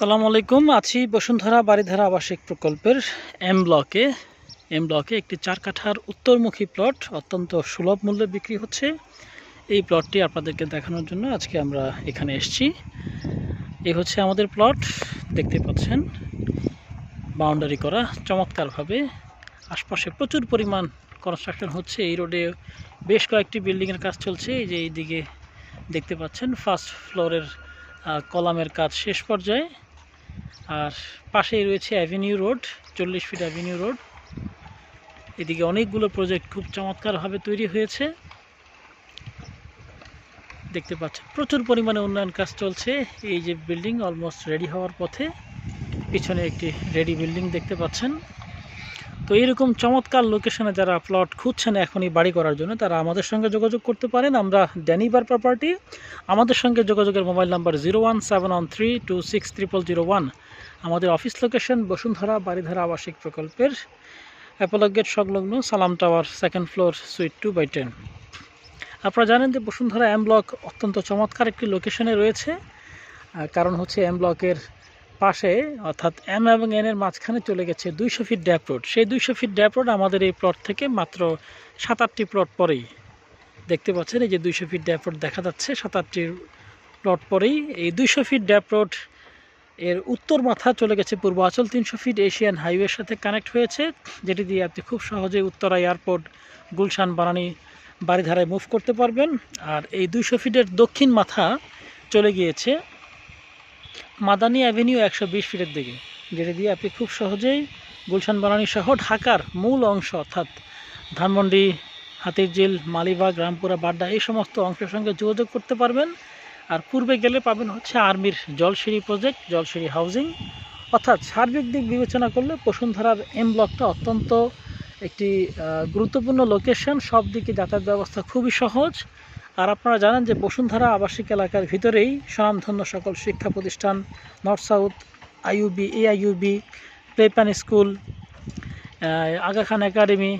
আসসালামু আলাইকুম। আছি বসুন্ধরা বাড়িধারা আবাসিক প্রকল্পের এম ব্লকে। এম ব্লকে একটি চার কাঠার উত্তরমুখী প্লট, অত্যন্ত সুলভ মূল্যে বিক্রি হচ্ছে। এই প্লটটি আপনাদেরকে দেখানোর জন্য আজকে আমরা এখানে এসেছি। এই হচ্ছে আমাদের প্লট, দেখতে পাচ্ছেন। বাউন্ডারি করা চমৎকারভাবে। আশপাশে প্রচুর পরিমাণ কনস্ট্রাকশন হচ্ছে। এই রোডে বেশ কয়েকটি বিল্ডিংয়ের কাজ চলছে। এই যে এইদিকে দেখতে পাচ্ছেন ফার্স্ট ফ্লোরের কলামের কাজ শেষ পর্যায়ে। আর পাশেই রয়েছে অ্যাভিনিউ রোড চল্লিশ ফিট অ্যাভিনিউ রোড এদিকে অনেকগুলো প্রজেক্ট খুব চমৎকারভাবে তৈরি হয়েছে। দেখতে পাচ্ছেন, প্রচুর পরিমাণে উন্নয়ন কাজ চলছে। এই যে বিল্ডিং অলমোস্ট রেডি হওয়ার পথে, পিছনে একটি রেডি বিল্ডিং দেখতে পাচ্ছেন। তো এরকম চমৎকার লোকেশনে যারা প্লট খুঁজছেন এখনই বাড়ি করার জন্য, তারা আমাদের সঙ্গে যোগাযোগ করতে পারেন। আমরা ড্যানিবার প্রপার্টি আমাদের সঙ্গে যোগাযোগের mobile number zero one seven three two six zero one আমাদের অফিস লোকেশন বসুন্ধরা বাড়িধারা আবাসিক প্রকল্পের অ্যাপোলো গেট সংলগ্ন Salam tower second floor suite two by ten আপনারা জানেন যে বসুন্ধরা এম ব্লক অত্যন্ত চমৎকার একটি লোকেশনে রয়েছে। কারণ হচ্ছে এম ব্লকের পাশে, অর্থাৎ এম এবং এন এর মাঝখানে চলে গেছে দুইশো ফিট ড্যাপ রোড সেই দুইশো ফিট ড্যাপ রোড আমাদের এই প্লট থেকে মাত্র সাত আটটি প্লট পরেই দেখতে পাচ্ছেন, এই যে দুইশো ফিট ড্যাপ রোড দেখা যাচ্ছে সাত আটটি প্লট পরেই এই দুইশো ফিট ড্যাপ রোডের উত্তর মাথা চলে গেছে পূর্বাচল তিনশো ফিট এশিয়ান হাইওয়ের সাথে কানেক্ট হয়েছে, যেটি দিয়ে আপনি খুব সহজে উত্তরা এয়ারপোর্ট গুলশান বানানি বাড়িধারায় মুভ করতে পারবেন। আর এই দুইশো ফিটের দক্ষিণ মাথা চলে গিয়েছে মাদানী অ্যাভিনিউ একশো বিশ ফিটের দিকে, যেটি দিয়ে আপনি খুব সহজেই গুলশান বানানি সহ ঢাকার মূল অংশ, অর্থাৎ ধানমন্ডি, হাতিরঝিল মালিবাগ রামপুরা বাড্ডা, এই সমস্ত অংশের সঙ্গে যোগাযোগ করতে পারবেন। আর পূর্বে গেলে পাবেন হচ্ছে আর্মির জলসিঁড়ি প্রজেক্ট, জলসিঁড়ি হাউজিং, অর্থাৎ সার্বিক দিক বিবেচনা করলে বসুন্ধরার এম ব্লকটা অত্যন্ত একটি গুরুত্বপূর্ণ লোকেশন সব দিকে যাতায়াত ব্যবস্থা খুবই সহজ। আর আপনারা জানেন যে বসুন্ধরা আবাসিক এলাকার ভিতরেই স্বনামধন্য সকল শিক্ষা প্রতিষ্ঠান North South IUB AIUB Playpen school Aga Khan academy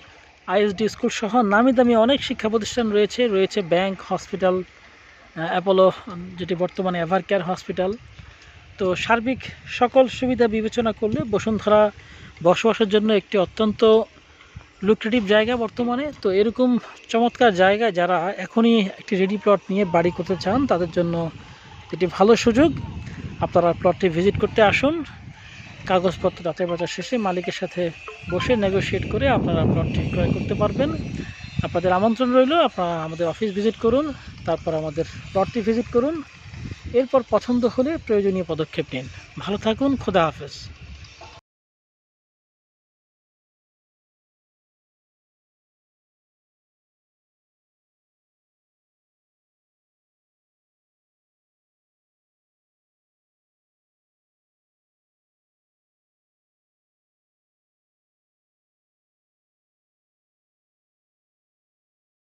ISD school সহ নামি দামি অনেক শিক্ষা প্রতিষ্ঠান রয়েছে। রয়েছে ব্যাংক হসপিটাল অ্যাপোলো যেটি বর্তমানে এভার কেয়ার হসপিটাল তো সার্বিক সকল সুবিধা বিবেচনা করলে বসুন্ধরা বসবাসের জন্য একটি অত্যন্ত লুক্রেটিভ জায়গা বর্তমানে। তো এরকম চমৎকার জায়গায় যারা এখনই একটি রেডি প্লট নিয়ে বাড়ি করতে চান, তাদের জন্য এটি ভালো সুযোগ। আপনারা প্লটটি ভিজিট করতে আসুন। কাগজপত্র যাচাই বাজার শেষে মালিকের সাথে বসে নেগোশিয়েট করে আপনারা প্লটটি ক্রয় করতে পারবেন। আপনাদের আমন্ত্রণ রইল, আপনারা আমাদের অফিস ভিজিট করুন, তারপর আমাদের প্লটটি ভিজিট করুন। এরপর পছন্দ হলে প্রয়োজনীয় পদক্ষেপ নিন। ভালো থাকুন, খোদা হাফেজ।